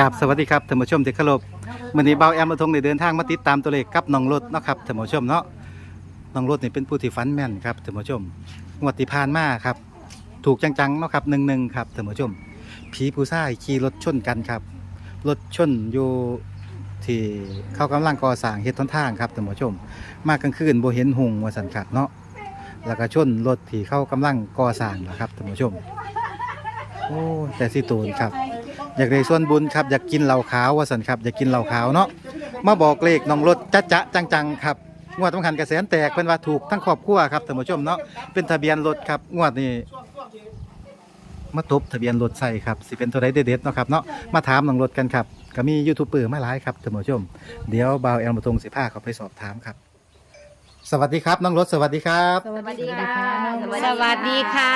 กับสวัสดีครับท่านผู้ชมที่เคารพวันนี้เบาแอมมาทงได้เดินทางมาติดตามตัวเลขกับน้องรถเนาะครับท่านผู้ชมเนาะน้องรถนี่เป็นผู้ที่ฝันแม่นครับท่านผู้ชมงวดที่ผ่านมาครับ ถูกจังๆเนาะครับหนึ่งหนึ่งครับท่านผู้ชม ผีผู้ชายขี่รถชนกันครับ รถชนอยู่ที่เข้ากำลังก่อสร้างเฮ็ดต้นทางครับท่านผู้ชม มากลางคืนบ่เห็นหงวสันครับเนาะแล้วก็ชนรถที่เข้ากำลังก่อสร้างนะครับท่านผู้ชมโอ้แต่สิตูนครับ อยากได้ส่วนบุญครับอยากกินเหล้าขาวว่าสันครับอยากกินเหล้าขาวเนาะมาบอกเลขน้องรถจ๊ะจ๊ะจังๆครับงวดสำคัญกระแสนแตกเป็นว่าถูกทั้งครอบครัวครับท่านผู้ชมเนาะเป็นทะเบียนรถครับงวดนี้มาตบทะเบียนรถใส่ครับสิเป็นตัวใดเด็ดๆเนาะครับเนาะมาถามน้องรถกันครับก็มียูทูบเบอร์มาหลายครับท่านผู้ชม เดี๋ยวบ่าวแอลมาตรงสิผ้าเขาไปสอบถามครับ สวัสดีครับน้องรถสวัสดีครับ สวัสดีค่ะ สวัสดีค่ะ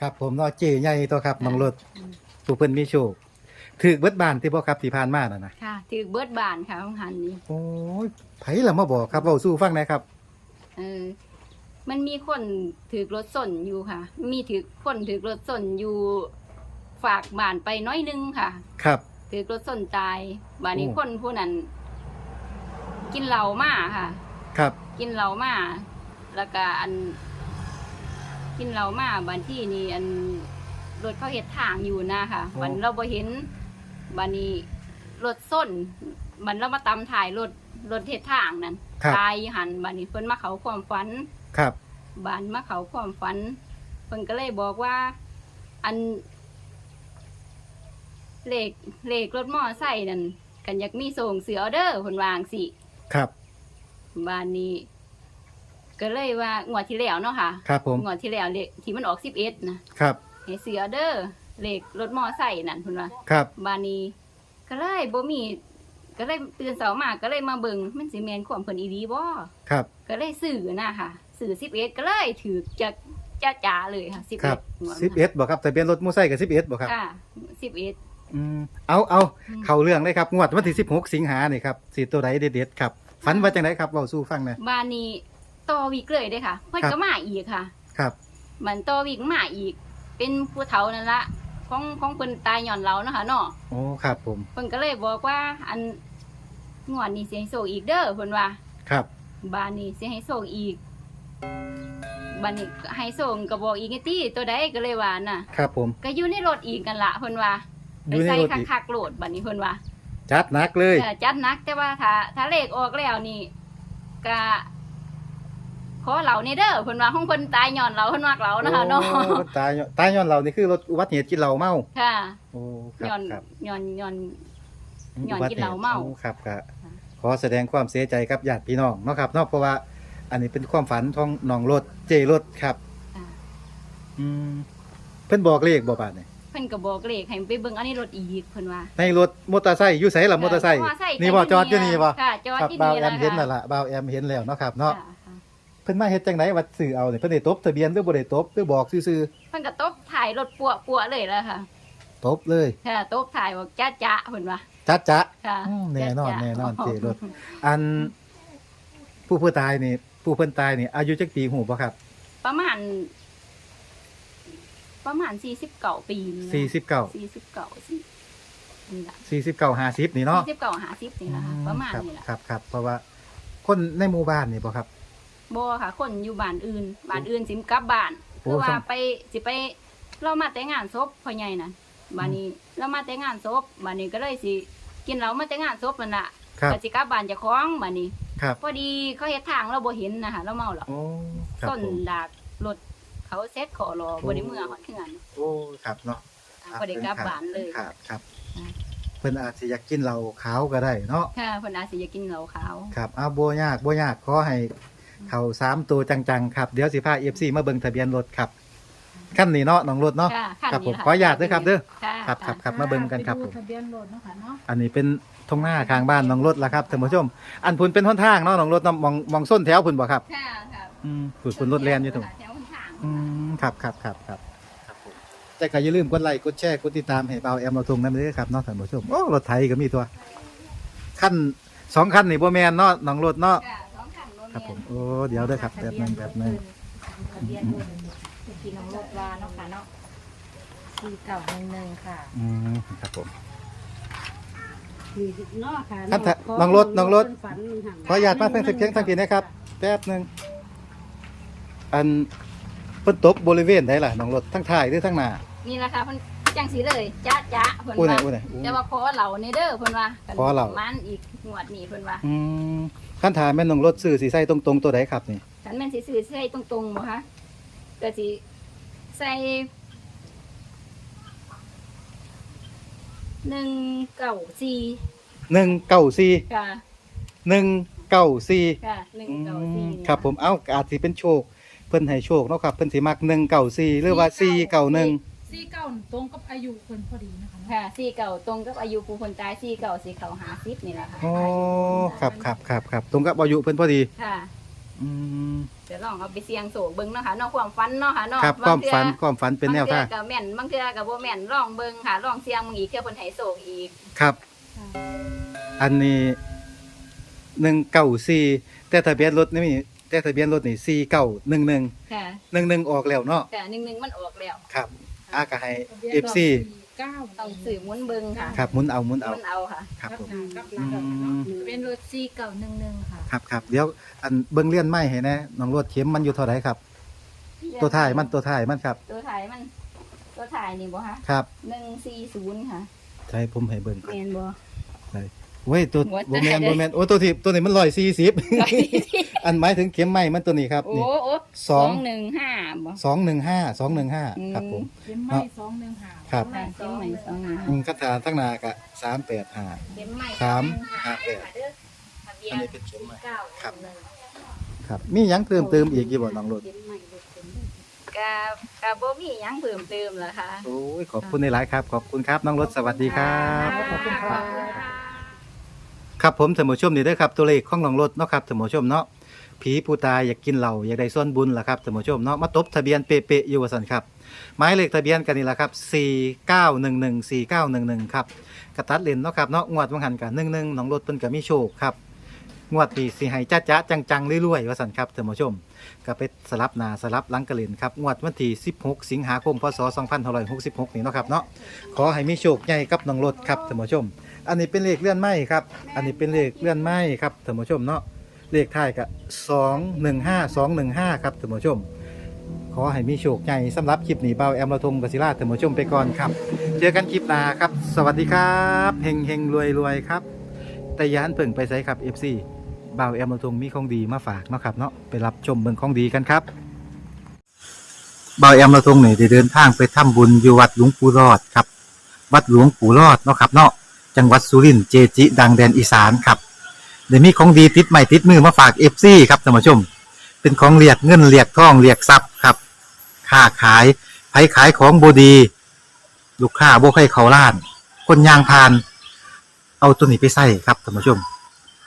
ครับผมเนาะเจใหญ่ตัวครับน้องรถ ผู้เพิ่นมีโชคถือเบิดบานที่พ่อครับที่ผ่านมาน่ะนะค่ะถือเบิร์ดบานค่ะของหันนี่โอ้ยไผละมาบอกครับเว้าสู้ฟังหนะครับ เออ มันมีคนถือรถส่นอยู่ค่ะ มีถือคนถือรถส่นอยู่ ฝากบานไปน้อยนึงค่ะ ครับ ถือรถส่นตายบานนี้โอ้ คนผู้นั้น กินเหล้ามาค่ะ ครับ กินเหล้ามาแล้วก็อัน กินเหล้ามาบานที่นี่อัน รถเขาเห็ดทางอยู่นะค่ะบันเราบ่เห็นบันนี้รถส้นบันเรามาตำถ่ายรถรถเห็ดทางนั่นครับ ตายหันบันนี้เพิ่นมาเขาความฝันครับบานมาเขาความฝันเพิ่นก็เลยบอกว่า อันเลขเลขรถมอไซค์นั่นกันอยากมีส่งเสือออเดอร์เพิ่นวาจั่งสิ ครับ บ้านนี้ ก็เลยว่างวดที่แล้วเนาะค่ะครับผม งวดที่แล้วเลขที่มันออกสิบเอ็ดนะครับ ให้เสือเด้อเลขรถมอไซค์นั่นคุณว่าครับบ้านนี้ก็เลยบ่มี ก็เลยตื่นเช้ามาก็เลยมาเบิ่งมันสิแม่นความเพิ่นอีหลีบ่ครับ ก็เลยซื้อนะค่ะซื้อสิบเอ็ดก็เลยถือจะจ้าจ๋าเลยค่ะสิบครัเอ็บดสิบเอ็ดบอกครับทะเบียนรถมูไซค์กับสิบเอ็ดบอกครับค่ะสิบเอ็ดอืมเอาเอาเข้าเรื่องเลยครับงวดวันที่สิบหกสิงหาเนี่ยครับสีตัวใดเด็ดๆครับฝันว่าจังไดครับเว้าสู้ฟังหนะบ้านนี้ต่อวิกเลยเด้อค่ะ เพิ่นครับ ก็มาอีกค่ะ ครับ มันต่อวิกมาอีก เป็นผู้เฒ่านั่นละของของเพิ่นตายย้อนเราเนาะค่ะเนาะโอ้ครับผม เพิ่นก็เลยบอกว่า อันงวดนี้สิให้โชคอีกเด้อเพิ่นว่า ครับบ้านนี้สิให้โชคอีกบ้านนี้ให้โชคก็บอกอีกไงติตัวใดก็เลยว่าน่ะ ครับผม ก็อยู่ในรถอีกกันละเพิ่นว่าอไปยู่ในใส่รถอีกคักๆโหลดบัดนี้เพิ่นว่า จัดหนักเลย เออจัดหนักแต่ว่าถ้าถ้าเลขออกแล้วนี่ก็ ขอเหล่านี่เด้อเพิ่นว่าของเพิ่นตายย้อนเราเพิ่นมักเรานะคะเนาะโอ้ตายย้อนตายย้อนเรานี่คือรถอุบัติเหตุกินเหล้าเมาค่ะโอ้ครับย้อนครับย้อนย้อนย้อนกินเหล้าเมาโอ้ครับก็ขอแสดงความเสียใจกับญาติพี่น้องเนาะครับเนาะเพราะว่าอันนี้เป็นความฝันของน้องรถเจรถครับอ่าอืมเพิ่นบอกเลขบ่บาดนี่เพิ่นก็บอกเลขให้ไปเบิ่งอันนี้รถอีกเพิ่นว่าในรถมอเตอร์ไซค์อยู่ไสล่ะมอเตอร์ไซค์มอเตอร์ไซค์นี่บ่จอดอยู่นี่บ่ค่ะจอดครับที่บ่าวนี่แอแล้วมเห็นนั่นค่ะล่ะบ่าวแอมเห็นแล้วเนาะครับเนาะค่ะค่ะ เพิ่นมาเฮ็ดจังไดว่าซื้อเอานี่เพิ่นได้ตบทะเบียนหรือบ่ได้ตบหรือบอกซื่อเพิ่นก็ตบถ่ายรถปัวปัวๆเลยแล้วค่ะๆตบเลยค่ะตบถ่ายบอกจ้าจ้าเพิ่นว่าจัดจะค่ะอืมแน่นอนจ๊ะๆแน่นอนเจรถอันผู้ผู้ตายนี่ผู้เพิ่นตายนี่อายุจักปีหูบ่ครับประมาณ ประมาณ49ปีนี่นะ49 49สินี่ล่ะ49 50นี่เนาะ49 50นี่ล่ะค่ะประมาณครับนี้ล่ะครับครับเพราะว่าคนในหมู่บ้านนี่บ่ครับ บ่ค่ะ คนอยู่บ้านอื่นบ้านอื่นสิมกลับบ้านโอ้คือว่าสมไปสิไปเรามาแต่งงานศพพ่อใหญ่น่ะบ้านนี้เรามาแต่งงานศพบ้านนี้ก็เลยสิกินเหล้ามาแต่งงานศพนั่นล่ะครับก็สิกลับบ้านเจ้าของบ้านนี้ ครับพอดีเขาเฮ็ดทางเราบ่เห็นนะคะเราเมาแล้วโอ้ครับต้นผมดากรถเขาเซ็ตขอรอบ่ได้เมื่อฮอดเทือนโอ้ครับเนาะบ่ได้กลับบ้านเลย ครับครับอ่าเพิ่นอาจสิอยากกินเหล้าขาวก็ได้เนาะ ค่ะเพิ่นอาจสิอยากกินเหล้าขาว ครับเอาบ่ยากบ่ยากขอให้ เข้าสามตัวจังๆครับ เดี๋ยวสิพา FC มาเบิ่งทะเบียนรถครับคันนี้เนาะน้องรถเนาะค่ะขั้นครับผมนี้ล่ะขออนุญาตด้วยครับเด้อค่ะครับครับครับมาเบิ่งกันครับผมทะเบียนรถเนาะค่ะเนาะอันนี้เป็นทงหน้าข้างบ้านน้องรถละครับท่านผู้ชม อันพุ่นเป็นหนทางเนาะน้องรถเนาะมองมองส้นแถวพุ่นบ่ครับค่ะค่ะอืมพุ่นพุ่นรถแล่นอยู่ตรง แถวหนทางอืมครับครับครับครับครับผมแต่ก็อย่าลืมกดไลค์กดแชร์กดติดตามให้เบาแอมเราทงนั่นเลยครับเนาะท่านผู้ชมโอ้รถไถก็มีตัวขั้นสองขั้นนี่บ่แม่นเนาะน้องรถเนาะ ค่ะสอง คันรถครับผมโอ้เดี๋ยวเด้อครับแป๊บหนึงแป๊บหนึงทะเบียนรถที่น้องรถว่าเนาะค่ะเนาะสี่เก้าหนึ่งหนึ่งค่ะอืมครับผมนี่เนาะค่ะครับเาะน้องรถน้องรถเพิ่ฝันหั่นขออนุญาตมาเพิ่งสักเพียงสังเกตนะครับแป๊บหนึงอันเพิ่นตกบริเวณใดล่ะน้องรถทั้งท้ายหรือทั้งหน้า นี่แหละค่ะเพิ่นจังสีเลยจ้าจ้าเพิ่นอู้ไหนว่าอู้ไหนอู้แต่ว่าขอเหล่าในเด้อเพิ่นว่าขอเหล่า มันอีกงวดนี้เพิ่นว่าอืม คันถามแม่นน้องรถซื้อสิใส่ตรงๆตัวใดครับนี่ฉันแม่นสิซื้อใส่ตรงๆบ่คะก็สิใส่หนึ่งเก้าสี่194ค่ะ194ค่ะหนึ่งอืเก้าสี่มครับผมเอ้าอาจสิเป็นโชค เพิ่นให้โชคเนาะครับเพิ่นสิมัก194หรือว่า491สี่เก้า ตรงกับอายุคนพอดีนะคะเนาะค่ะสี่เก่าตรงกับอายุผู้คนตายสี่เก่าสี่เก่าหาสิบนี่แหละค่ะอ๋อครับครับครับครับตรงกับอายุเพิ่นพอดี ค่ะอืมเดี๋ยวลองเอาไปเสี่ยงโศกเบิ่งเนาะค่ะเนอกความฝันเนาะค่ะเนาะครับความงเทื่อฝันความฝันเป็นแนวทางบางเทื่อก็แม่นบางเทื่อก็บ่แม่นลองเบิ่งค่ะลองเสี่ยงมึงอีกเทื่อเพิ่นให้โศกอีกครับ ค่ะอันนี้หนึ่งเก้าสี่แต่ทะเบียนรถนี่แต่ทะเบียนรถนี่สี่เก้าหนึ่งหนึ่งค่ะหนึ่งหนึ่งออกแล้วเนาะแต่หนึ่งหนึ่งมันออกแล้ว ครับ อากาให้ทะบียนเอฟซีเก้าต้องสื่อหมุนเบิ่งค่ะครับหมุนเอาหมุนเอาหมุนเอาค่ะครับผมกับหอืลังเนาะมเป็นรถสี่เก้าหนึ่งหนึ่งค่ะครับครับเดี๋ยวอันเบิ้งเลี่ยนไม้ให้แนะน้องรถเข็มมันอยู่เท่าไหร่ครับ ตัวท้ายมันตัวท้ายมันครับตัวถ่ายมัน ตัวถ่ายนี่บ่ฮะครับหนึ่งสี่ศูนย์ค่ะ ใช่ผมให้เบิ้งก่อนแม่นบ่ เว้ยตัวหัวโบแมนใจโบแมนโอ้ตัวที่ตัวนี้มันร้อยสี่สิบอันหมายถึงเข็มไม้มันตัวนี้ครับโอ้นี่ โอ้สองหนึ่งห้าบ่ สองหนึ่งห้าสองหนึ่งห้าอืม ครับผม เข็มไม้สองหนึ่งหาครับ ค่ะเข็มใหม่สองหนึ่งอืมคาถาทั้งนากะสามแปดห้า เข็มใหม่สามสองหนึ่งห้าแปดเด้อทะเบียอันนนี้เป็นเข็มใหม่เก้าครับ หนึ่งครับ มีหยังเติมเติมอีกกี่บ่น้องรถเห็นไหมรถเห็นไหมกะกะบ่มีหยังเพิ่มเติมเหรอคะ โอ้ยขอบคุณในหลายๆครับ ขอบคุณครับน้องรถสวัสดีครับ ขอบคุณค่ะค ครับผมเสมอชมนี่เด้อครับตัวเลขของหลองรถเนาะครับเสมอชมเนาะผีผู้ตายอยากกินเหล่าอยากได้ส่วนบุญล่ะครับเสมอชมเนาะมาตบทะเบียนเป๊ะๆอยู่ว่าสันครับหมายเลขทะเบียนกันนี่ล่ะครับ 4911 4911 ครับกระตัดเลนเนาะครับเนาะงวดวังหันกัน11น้องรถเพิ่นก็มีโชคครับ งวดนี้สิให้จ๊ะๆจังๆเรื่อยๆว่าซั่นครับเสมอชมก็ไปสลับหนาสลับหลังกระเล่นครับงวดวันที่ 16 สิงหาคมพศ2566นี่เนาะครับเนาะขอให้มีโชคใหญ่กับน้องรถครับท่านผู้ชม อันนี้เป็นเลขเลื่อนไม้ครับอันนี้เป็นเลขเลื่อนไม้ครับท่านผู้ชมเนาะเลขท้ายกับ215 215ครับท่านผู้ชม ขอให้มีโชคใหญ่สำหรับคลิปนี้เบาแอมรทงกศิราท่านผู้ชมไปก่อนครับ เจอกันคลิปหน้าครับ สวัสดีครับเฮงเฮงรวยรวยครับแต่ยาหันเพิ่งไปใส่ครับ FC บ่าวแอมเราทงมีของดีมาฝากเนาะครับเนาะไปรับชมเบิ่งของดีกันครับบ่าวแอมเราทงนี่ได้เดินทางไปทำบุญอยู่วัดหลวงปู่รอดครับ วัดหลวงปู่รอดเนาะครับเนาะจังหวัดสุรินทร์เจจิ ดังแดนอีสานครับเดี๋ยวมีของดีติดใหม่ติดมือมาฝาก FC ครับท่านผู้ชม เป็นของเรียกเงินเรียกทองเรียกทรัพย์ครับค้าขายไผขายของบดี ลูกค้าบ่ให้เขาล้าน คนยางพาน เอาตัวนี้ไปใส่ครับท่านผู้ชม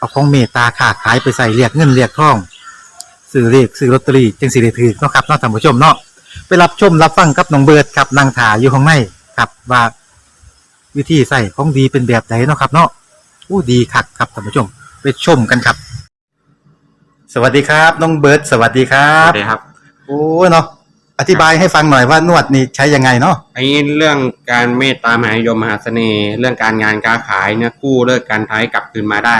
เอาของเมตตาค้าขายไปใส่เรียกเงินเรียกทองซื้อเรียกซื้อลอตเตอรี่จึงสิได้ถือเนาะครับเนาะท่านผู้ชมเนาะไปรับชมรับฟังกับน้องเบิร์ดครับนางถาอยู่ข้างในครับว่าวิธีใส่ของดีเป็นแบบไหนเนาะครับ เนาะอู้ดีคักครับท่านผู้ชม ไปชมกันครับ สวัสดีครับน้องเบิร์ดสวัสดีครัครับบสวัสดีครับโอ้เนาะอธิบายให้ฟังหน่อยว่านวดนี่ใช้ยังไงเนาะไอ้เรื่องการเมตตามหานิยมมหาเสน่ห์ เรื่องการงานการขายเนี่ยกู้เลิกการท้ายกลับคืนมาได้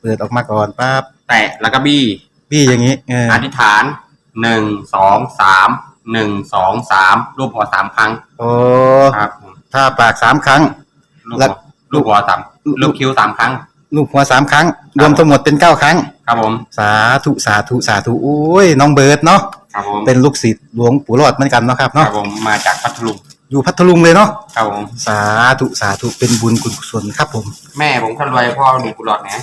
เปิดออกมาก่อนปั๊บแตะแล้วก็บี้พี่อย่างนี้เอออธิษฐานหนึ่งสองสามหนึ่งสองสามรูปหัวสามครั้งโอ้ครับผมถ้าปากสามครั้งลูกแล้หัววลูกหัวสามลูกคิ้วสามครั้ง ลูกหัวสามครั้ง รวมทั้งหมดเป็นเก้าครั้ง ครับผมสาธุสาธุสาธุโอ้ยน้องเบิร์ดเนาะครับผมเป็นลูกศิษย์หลวงปู่รอดเหมือนกันเนาะครับครัเนาะบผมมาจากพัทลุงอยู่พัทลุงเลยเนาะครับผมสาธุสาธุเป็นบุญกุศลครับผม แม่ผมคนรวยพ่อหนุ่มกุหลาบนะ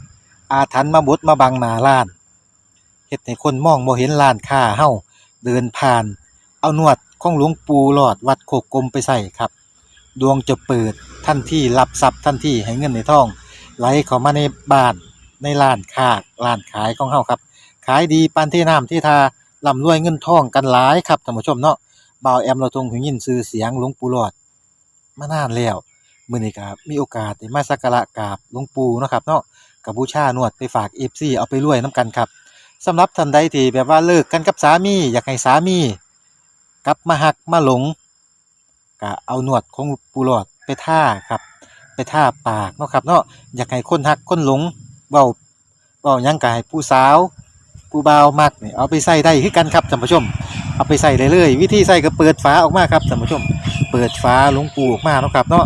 อาถรรพ์มาบดมาบังหน้าร้านเฮ็ดให้คนมองบ่เห็นร้านค้าเฮาเดินผ่าน เอานวดของหลวงปู่หลอดวัดโคกกลมไปใส่ครับ ดวงจะเปิดทันที่รับทรัพย์ทันที่ให้เงินในท้อง ไหลเข้ามาในบ้านในร้านค้าร้านขายของเฮาครับ ขายดีปานที่น้ำที่ทาร่ำรวยเงินทองกันหลายครับท่านผู้ชมเนาะบ่าวแอมเราทงหูยินชื่อเสียงหลวงปู่หลอดมานานแล้วมื้อนี้ก็มีโอกาสได้มาสักการะกราบหลวงปู่เนาะครับเนาะ กับบูชานวดไปฝาก FC เอาไปรวยนํกันครับสำหรับท่านใดที่แบบว่าเลิกกันกับสามีอยากให้สามีกลับมาหักมาหลงก็เอาหนวดของปูหลอดไปท่าครับ ไปท่าปากเนาะครับเนาะอยากให้คนหักคนหลงเว้าเว้ายังก็ให้ผู้สาวผู้เบามักเนี่ยเอาไปใส่ได้คือกันครับท่านผู้ชม เอาไปใส่ได้เลยวิธีใส่ก็เปิดฝาออกมาครับท่านผู้ชม เปิดฝาหลวงปูออกมาเนาะครับเนาะ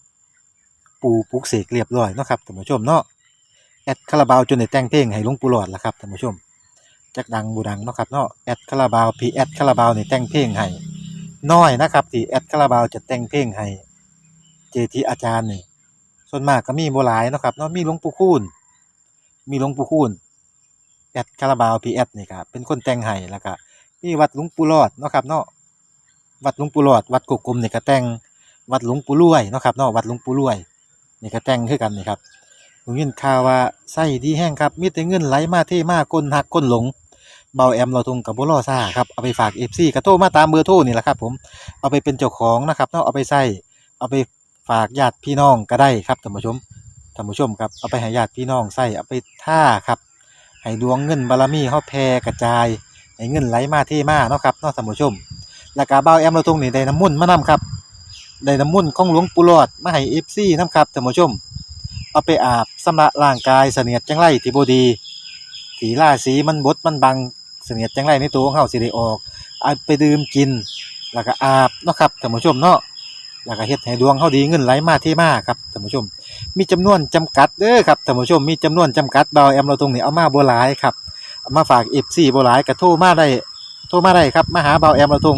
ปูปลุกเสกเรียบร้อยเนาะครับท่านผู้ชมเนาะแอดคาราบาวจนได้แต่งเพลงให้หลวงปู่หลอดละครับท่านผู้ชมจักดังบูดังเนาะครับเนาะแอดคาราบาวพีแอดคาราบาวนี่แต่งเพลงให้น้อยนะครับที่แอดคาราบาวจะแต่งเพลงให้เจทีอาจารย์นี่ส่วนมากก็มีบ่หลายเนาะครับเนาะมีหลวงปู่คูณมีหลวงปู่คูณแอดคาราบาวพีแอดนี่ครับเป็นคนแต่งให้แล้วก็มีวัดหลวงปู่รอดเนาะครับเนาะวัดหลวงปู่รอดวัดกกกลมนี่ก็แต่งวัดหลวงปู่รวยเนาะครับเนาะวัดหลวงปู่รวย นี่ก็แต่งคือกันนี่ครับผมยินข่าวว่าไส้ดีแห้งครับมีแต่เงินไหลมาเทมาคนหักคนหลงเบาแอมเราทุงกับบุรอซ่าครับเอาไปฝากเอฟซีกระโทมาตามเบอร์โทรนี่แหละครับ ผมเอาไปเป็นเจ้าของนะครับเนาะเอาไปใส่เอาไปฝากญาติพี่น้องก็ได้ครับท่านผู้ชมท่านผู้ชมครับเอาไปให้ญาติพี่น้องใส่เอาไปท่าครับให้ดวงเงินบารมีเฮาแผ่กระจายให้เงินไหลมาเทมาเนาะครับเนาะท่านผู้ชมแล้วก็เบาแอมเราทุงนี่ได้น้ำมุ่นมานํครับ ได้น้ำมุนต์ของหลวงปู่หลอดมาให้เอฟซีนํครับท่านผู้ชม เอาไปอาบสำระร่างกายเสนียดจังไรที่บดีถีล่าสีมันบดมันบังเสนียดจังไรในตัวของเฮาสิได้ออกเอาไปดื่มกิน แล้วก็อาบเนาะครับท่านผู้ชมเนาะแล้วก็เฮ็ดให้ดวงเฮาดีเงินไหลมาเทมาครับท่านผู้ชม มีจำนวนจำกัดเด้อครับท่านผู้ชมมีจำนวนจำกัดเบาแอมเราตรงนี้เอามาบ่หลายครับมาฝาก FC บ่หลายก็โทรมาได้โทรมาได้ครับมาหาเบาแอมเราตรง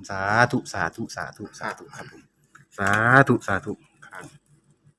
ผมสาธุสาธุสาธุสาธุครับผมสาธุสาธุ